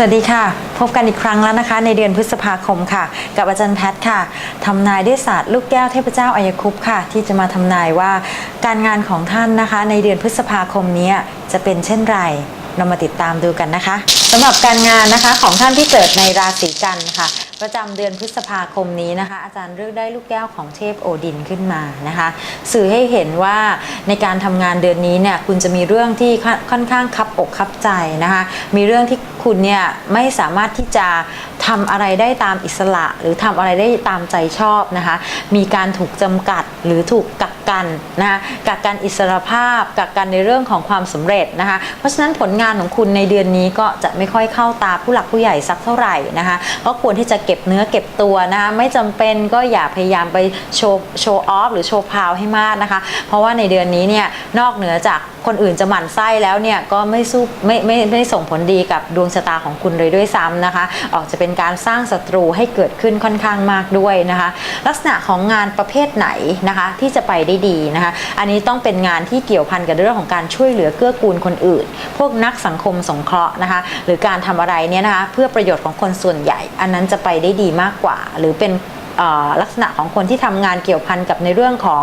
สวัสดีค่ะ พบกันอีกครั้งแล้วนะคะ ในเดือนพฤษภาคมค่ะ กับอาจารย์แพทย์ค่ะทำนายด้วยศาสตร์ลูกแก้วเทพเจ้าอายคุปต์ค่ะ ที่จะมาทำนายว่าการงานของท่านนะคะ ในเดือนพฤษภาคมนี้จะเป็นเช่นไรเรามาติดตามดูกันนะคะสำหรับการงานนะคะของท่านที่เกิดในราศีกันค่ะ ประจำเดือนพฤษภาคมนี้นะคะ อาจารย์เลือกได้ลูกแก้วของเทพโอดินขึ้นมานะคะ สื่อให้เห็นว่าในการทำงานเดือนนี้เนี่ยคุณจะมีเรื่องที่ค่อนค่อนข้างคับอกคับใจนะคะ มีเรื่องที่คุณเนี่ยไม่สามารถที่จะทำอะไรได้ตามอิสระ หรือทำอะไรได้ตามใจชอบนะคะ มีการถูกจำกัดหรือถูกกัก กันนะคะกักกันอิสรภาพกักกันในเรื่องของความสำเร็จนะคะเพราะฉะนั้นผลงานของคุณในเดือนนี้ก็จะไม่ค่อยเข้าตาผู้หลักผู้ใหญ่สักเท่าไหร่นะคะก็ควรที่จะเก็บเนื้อเก็บตัวนะคะไม่จำเป็นก็อย่าพยายามไปโชว์โชว์ออฟหรือโชว์พาวให้มากนะคะ เพราะว่าในเดือนนี้เนี่ยนอกเหนือจากคนอื่นจะหมั่นไส้แล้วเนี่ยก็ไม่สู้ไม่ไม่ไม่ส่งผลดีกับดวงชะตาของคุณเลยด้วยซ้ำนะคะ ออกจะเป็นการสร้างศัตรูให้เกิดขึ้นค่อนข้างมากด้วยนะคะ ลักษณะของงานประเภทไหนนะคะที่จะไปได้ดีนะคะ อันนี้ต้องเป็นงานที่เกี่ยวพันกับเรื่องของการช่วยเหลือเกื้อกูลคนอื่น พวกนักสังคมสงเคราะห์นะคะ หรือการทำอะไรเนี่ยนะคะ เพื่อประโยชน์ของคนส่วนใหญ่ อันนั้นจะไปได้ดีมากกว่า หรือเป็น ลักษณะของคนที่ทำงานเกี่ยวพันกับในเรื่องของ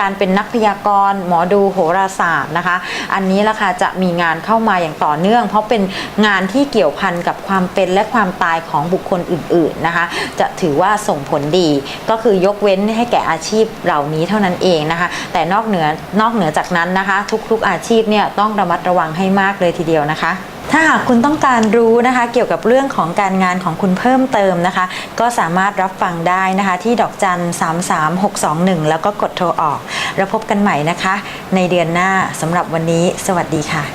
การเป็นนักพยากรณ์หมอดูโหราศาสตร์นะคะ อันนี้ละค่ะจะมีงานเข้ามาอย่างต่อเนื่อง เพราะเป็นงานที่เกี่ยวพันกับความเป็นและความตายของบุคคลอื่นๆนะคะ จะถือว่าส่งผลดีก็คือยกเว้นให้แก่อาชีพเหล่านี้เท่านั้นเองนะคะ แต่นอกเหนือนอกเหนือจากนั้นนะคะ ทุกๆอาชีพเนี่ยต้องระมัดระวังให้มากเลยทีเดียวนะคะ ถ้าหากคุณต้องการรู้นะคะ เกี่ยวกับเรื่องของการงานของคุณเพิ่มเติมนะคะ ก็สามารถรับฟังได้นะคะ ที่ดอกจัน 33621 แล้วก็กดโทรออก แล้วพบกันใหม่นะคะ ในเดือนหน้าสำหรับวันนี้ สวัสดีค่ะ